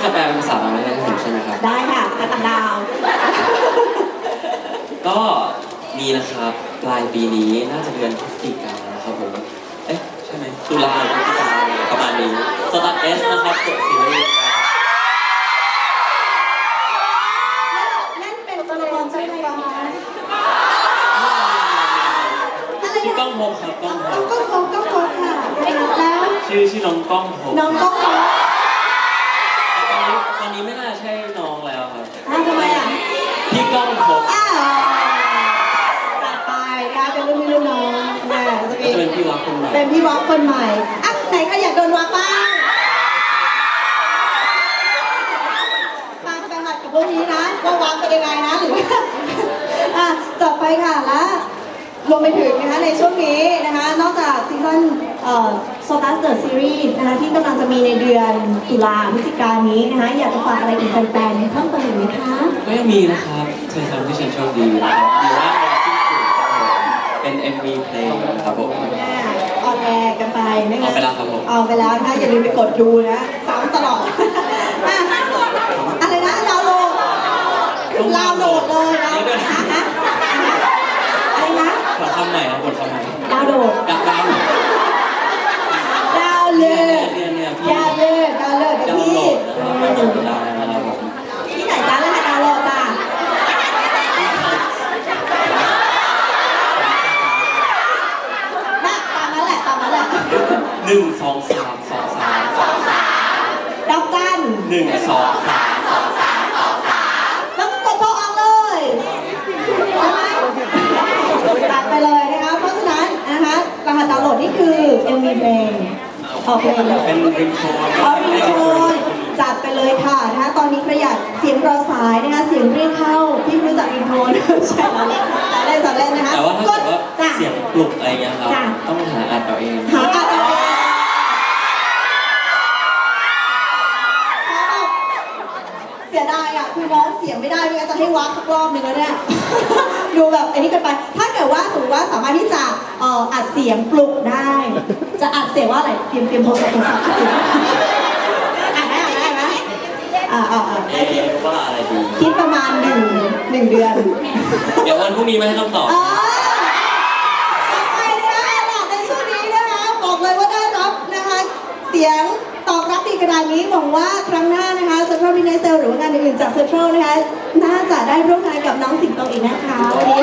พี่จะแปลเป็นภาษาอะไรให้ผมใช่ไหมครับ ได้ค่ะกระต่างดาว ก็มีนะครับ ปลายปีนี้น่าจะเดือนพฤศจิกายนนะครับผม เอ๊ะใช่ไหมตุลาพฤศจิกายนประมาณนี้สตาร์เอสนะครับจบซีรีส์ครับเล่นเป็นตัวละครใช่ไหมคะอะไรชื่อนะก้องพบครับก้องพน้องบก้องพบก้องพบค่ะ แล้วชื่อชื่อน้องก้องพบน้องก้องพบต อนนี้ตอนนี้ไม่น่าใช่น้องแล้วครับอ้าวทำไมอะพี่ก้องพบอ้าวจัดไปนะคะเป็นรุ่นพี่รุ่นน้องแม่จะก็จะเป็นพี่รักคนใหม่เป็นพี่วักคนใหม่อะไหนใครอยากโดนวักบ้างฟังไปหัดกับพวกนี้นะว่าวักเป็นยังไงนะหรือว่าอะจบไปค่ะแล้ว รวมไปถึงนะคะในช่วงนี้นะคะนอกจากซีซั่นเอ่อโซตัสเดอะซีรีส์นะคะที่กำลังจะมีในเดือนตุลาพฤศจิกายนนี้นะคะอยากจะฝากอะไรถึงแฟนๆเพิ่มเติมอีกไหมคะก็ยังมีนะครับเธอทำให้ฉันโชคดีนะครับหรือว่าแนวซิ่งคูครับผมเป็น MV เพลงครับผมออนแอร์กันไปนะคะเอาไปแล้วครับผมเอาไปแล้วนะอย่าลืมไปกดดูนะซ้ำตลอดอะอะไรนะดาวน์โหลดดาวน์โหลดเลยนะฮะฮะอะไรนะ ขอคำใหม่ครับขอคำใหม่ดาวน์โหลดดังดังดาวน์โหลเนี่ยดเนี่ยเนี่ยพี่ดาวน์โหลดดาวน์โหลดกับดาวน์พี่โหลดนะครับดาวน์โหลดได้นะครับผมที่ไหนจ้ารหัสดาวน์โหลดจ้าน่ะตามนั้นแหละตามนั้นแหละหนึ่งสองสามสองสามสองสามดับกันหนึ่งสองสามสองสามสองสาม แล้วก็กดโทรออกเลยใช่ไหมตัดไปเลยนะคะ เพราะฉะนั้นนะคะรหัสดาวน์โหลด นี่คือ MV เพลงออกเพลงเป็นริงโทนเอารีโทนจัดไปเลยค่ะนะคะตอนนี้ประหยัดเสียงรอสายนะคะเสียงเรียกเข้าพี่ไม่รู้จักรีโทนใช่แล้วเล่นเล่นสอนเล่นนะคะแต่ว่าถ้าเกิดว่าจ้ะเสียงปลุกอะไรเงี้ยครับจ้ะต้องหาอัดเอาเองหาอะไรเสียดาย ออน้องเสียงไม่ได้ไม่งั้นจะให้วักสักรอบหนึ่งแล้วเนี่ย ดูแบบอันนี้กันไป ถ้าเกิดว่าสมมติว่าสามารถที่จะเอ่ออัดเสียงปลุกได้ จะอัดเสียงว่าอะไรเตรียมเตรียมโทรศัพท์โทรศัพท์อัดเสียงอ่านได้อ่านได้ไหมอ่าอ่าอ่าเอ๊ะว่าอะไรดีคิดประมาณหนึ่งหนึ่งเดือน เดี๋ยววันพรุ่งนี้มาให้คำตอบ เออต่อไปนะคะในช่วงนี้นะคะ บอกเลยว่าได้รับนะคะ เสียงต อบรับดีขนาดนี้หวังว่าครั้งหน้านะคะเซ็นทรัลบินเนเซลหรือว่างานอื่นๆจากเซ็นทรัลนะคะ น่าจะได้ร่วมงานกับน้องสิงโตอีกนะคะวันนี้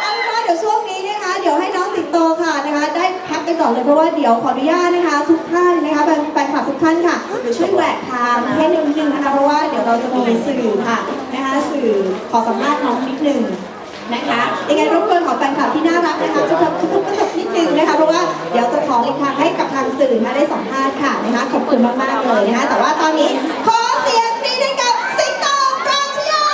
เอาเป็นว่าเดี๋ยวช่วงนี้นะคะ เดี๋ยวให้น้องสิงโตค่ะนะคะ ได้พักไปก่อนเลยเพราะว่าเดี๋ยวขออนุญาตนะคะ ทุกท่านนะคะแฟนแฟนคลับทุกท่านค่ะเดี๋ยวช่วยแหวกทางให้นิดนึงนะคะเพราะว่าเดี๋ยวเราจะมีสื่อค่ะนะคะสื่อขอสัมภาษณ์น้องนิดนึงนะคะยังไงรบกวนขอแฟนคลับที่น่ารักนะคะทุกท่านทุก สื่อมาได้สัมภาษณ์ค่ะนะคะขอบคุณมาก ๆ เลยนะคะแต่ว่าตอนนี้ขอเสียงปรีด้กับสิงโตกราชยา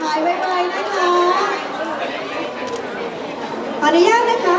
หายไปๆนะคะขออนุญาต